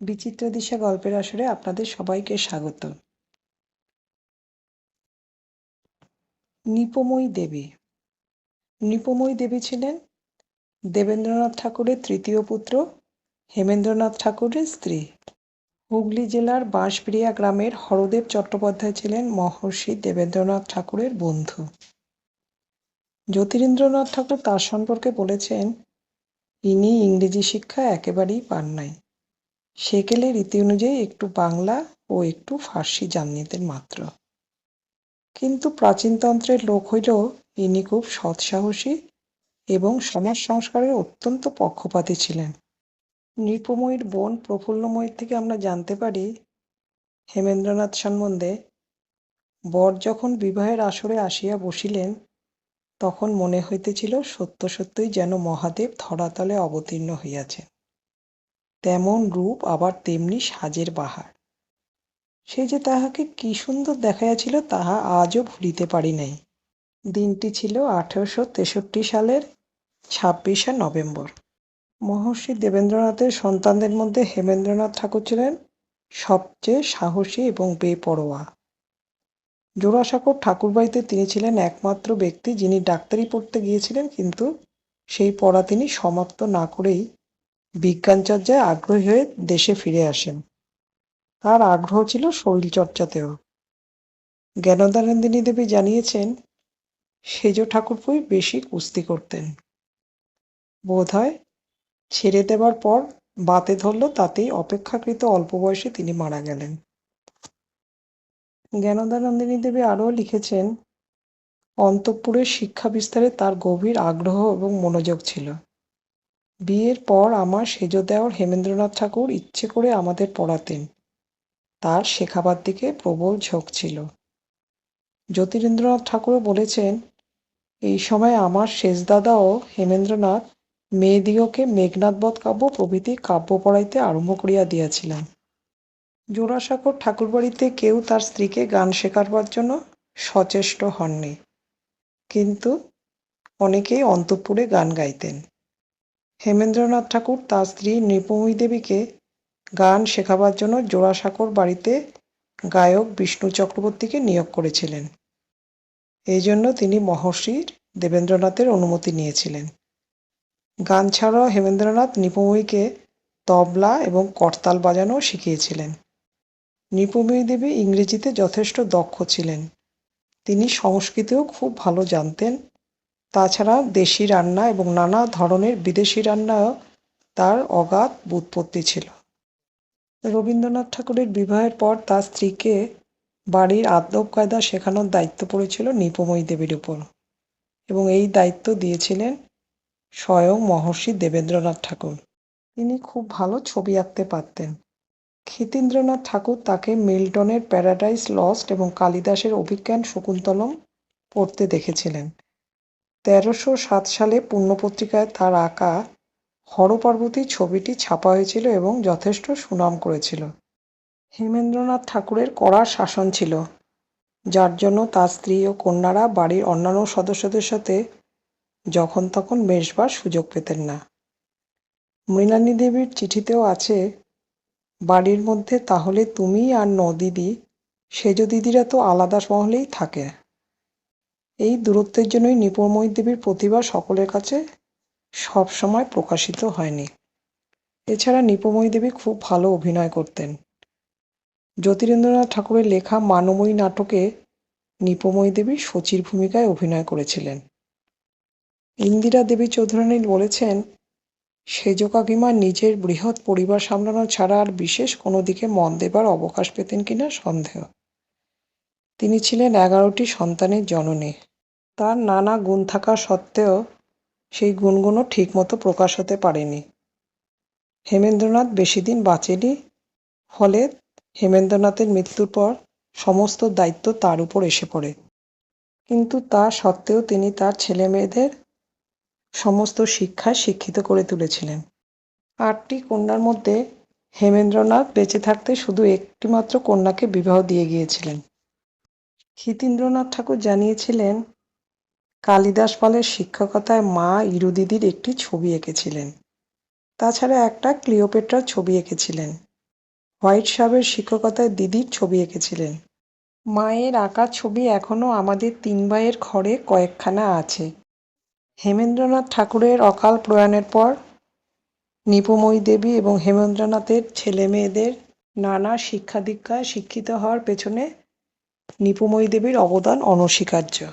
বিচিত্র দিশা গল্পের আসরে আপনাদের সবাইকে স্বাগত। নিপময়ী দেবী। নিপময়ী দেবী ছিলেন দেবেন্দ্রনাথ ঠাকুরের তৃতীয় পুত্র, হেমেন্দ্রনাথ ঠাকুরের স্ত্রী। হুগলি জেলার বাঁশবেড়িয়া গ্রামের হরদেব চট্টোপাধ্যায় ছিলেন মহর্ষি দেবেন্দ্রনাথ ঠাকুরের বন্ধু। জ্যোতিরিন্দ্রনাথ ঠাকুর তার সম্পর্কে বলেছেন, ইনি ইংরেজি শিক্ষা একেবারেই পান নাই। সেকেলে রীতি অনুযায়ী একটু বাংলা ও একটু ফার্সি জানিতেন মাত্র। কিন্তু প্রাচীনতন্ত্রের লোক হইলেও ইনি খুব সৎসাহসী এবং সমাজ সংস্কারের অত্যন্ত পক্ষপাতী ছিলেন। নৃপময়ীর বোন প্রফুল্লময়ীর থেকে আমরা জানতে পারি, হেমেন্দ্রনাথ সম্বন্ধে, বর যখন বিবাহের আসরে আসিয়া বসিলেন, তখন মনে হইতেছিল সত্য সত্যই যেন মহাদেব ধরাতলে অবতীর্ণ হইয়াছেন। তেমন রূপ আবার তেমনি সাজের বাহার। সে যে তাহাকে কি সুন্দর দেখাইয়াছিল তাহা আজও ভুলিতে পারি নাই। দিনটি ছিল আঠেরোশো তেষট্টি সালের ছাব্বিশে নভেম্বর। মহর্ষি দেবেন্দ্রনাথের সন্তানদের মধ্যে হেমেন্দ্রনাথ ঠাকুর ছিলেন সবচেয়ে সাহসী এবং বেপরোয়া। জোড়াসাঁকোর ঠাকুরবাড়িতে তিনি ছিলেন একমাত্র ব্যক্তি যিনি ডাক্তারি পড়তে গিয়েছিলেন, কিন্তু সেই পড়া তিনি সমাপ্ত না করেই বিজ্ঞানচর্যায় আগ্রহী হয়ে দেশে ফিরে আসেন। তার আগ্রহ ছিল শরীরচর্চাতেও। জ্ঞানদানন্দিনী দেবী জানিয়েছেন, সেজ ঠাকুরপুই বেশি কুস্তি করতেন। বোধ হয় ছেড়ে দেবার পর বাতে ধরল তাতেই অপেক্ষাকৃত অল্প বয়সে তিনি মারা গেলেন। জ্ঞানদানন্দিনী দেবী আরও লিখেছেন, অন্তঃপুরের শিক্ষা বিস্তারে তার গভীর আগ্রহ এবং মনোযোগ ছিল। বিয়ের পর আমার সেজ দেওয়ার হেমেন্দ্রনাথ ঠাকুর ইচ্ছে করে আমাদের পড়াতেন। তার শেখাবার দিকে প্রবল ঝোঁক ছিল। জ্যোতিরেন্দ্রনাথ ঠাকুরও বলেছেন, এই সময় আমার শেষদাদাও হেমেন্দ্রনাথ মেয়েদিগকে মেঘনাথবধ কাব্য প্রভৃতি কাব্য পড়াইতে আরম্ভ করিয়া দিয়াছিলেন। জোড়াসাঁকোর ঠাকুরবাড়িতে কেউ তার স্ত্রীকে গান শেখাবার জন্য সচেষ্ট হননি। কিন্তু অনেকেই অন্তঃপুরে গান গাইতেন। হেমেন্দ্রনাথ ঠাকুর তার স্ত্রী নৃপময়ী দেবীকে গান শেখাবার জন্য জোড়াসাঁকোর বাড়িতে গায়ক বিষ্ণু চক্রবর্তীকে নিয়োগ করেছিলেন। এই জন্য তিনি মহর্ষির দেবেন্দ্রনাথের অনুমতি নিয়েছিলেন। গান ছাড়াও হেমেন্দ্রনাথ নিপময়ীকে তবলা এবং করতাল বাজানো শিখিয়েছিলেন। নিপময়ী দেবী ইংরেজিতে যথেষ্ট দক্ষ ছিলেন। তিনি সংস্কৃতেও খুব ভালো জানতেন তাছাড়া দেশি রান্না এবং নানা ধরনের বিদেশি রান্নাও তার অগাধ বুৎপত্তি ছিল। রবীন্দ্রনাথ ঠাকুরের বিবাহের পর তার স্ত্রীকে বাড়ির আদব কায়দা শেখানোর দায়িত্ব পড়েছিল নিপময়ী দেবীর উপর এবং এই দায়িত্ব দিয়েছিলেন স্বয়ং মহর্ষি দেবেন্দ্রনাথ ঠাকুর। তিনি খুব ভালো ছবি আঁকতে পারতেন। ক্ষিতীন্দ্রনাথ ঠাকুর তাকে মিল্টনের প্যারাডাইস লস্ট এবং কালিদাসের অভিজ্ঞান শকুন্তলম পড়তে দেখেছিলেন। তেরোশো সাত সালে পূর্ণপত্রিকায় তার আঁকা হরপার্বতী ছবিটি ছাপা হয়েছিল এবং যথেষ্ট সুনাম করেছিল। হেমেন্দ্রনাথ ঠাকুরের কড়া শাসন ছিল, যার জন্য তার স্ত্রী ও কন্যারা বাড়ির অন্যান্য সদস্যদের সাথে যখন তখন মেশবার সুযোগ পেতেন না। মৃণালী দেবীর চিঠিতেও আছে, বাড়ির মধ্যে তাহলে তুমি আর ন দিদি, সেজ দিদিরা তো আলাদা মহলেই থাকে। এই দূরত্বের জন্যই নিপুণময়ী দেবীর প্রতিভা সকলের কাছে সবসময় প্রকাশিত হয়নি। এছাড়া নিপময়ী দেবী খুব ভালো অভিনয় করতেন। জ্যোতিরেন্দ্রনাথ ঠাকুরের লেখা মানময়ী নাটকে নিপময়ী দেবী শচীর ভূমিকায় অভিনয় করেছিলেন। ইন্দিরা দেবী চৌধুরানী বলেছেন, সেজ কাকিমা নিজের বৃহৎ পরিবার সামলানো ছাড়া আর বিশেষ কোনো দিকে মন দেবার অবকাশ পেতেন কিনা সন্দেহ। তিনি ছিলেন এগারোটি সন্তানের জননী। তার নানা গুণ থাকা সত্ত্বেও সেই গুণগুলো ঠিকমতো প্রকাশ হতে পারেনি। হেমেন্দ্রনাথ বেশি দিন বাঁচেনি, ফলে হেমেন্দ্রনাথের মৃত্যুর পর সমস্ত দায়িত্ব তার উপর এসে পড়ে। কিন্তু তা সত্ত্বেও তিনি তার ছেলে মেয়েদের সমস্ত শিক্ষায় শিক্ষিত করে তুলেছিলেন। আটটি কন্যার মধ্যে হেমেন্দ্রনাথ বেঁচে থাকতে শুধু একটিমাত্র কন্যাকে বিবাহ দিয়ে গিয়েছিলেন। হিতীন্দ্রনাথ ঠাকুর জানিয়েছিলেন কালিদাস পালের শিক্ষকতায় মা ইরুদিদির একটি ছবি এঁকেছিলেন। তাছাড়া একটা ক্লিওপেট্রার ছবি এঁকেছিলেন। হোয়াইট সাহেবের শিক্ষকতায় দিদির ছবি এঁকেছিলেন। মায়ের আঁকা ছবি এখনও আমাদের তিন ভাইয়ের ঘরে কয়েকখানা আছে। হেমেন্দ্রনাথ ঠাকুরের অকাল প্রয়াণের পর নিপুময়ী দেবী এবং হেমেন্দ্রনাথের ছেলে মেয়েদের নানা শিক্ষা দীক্ষায় শিক্ষিত হওয়ার পেছনে নিপুময়ী দেবীর অবদান অনস্বীকার্য।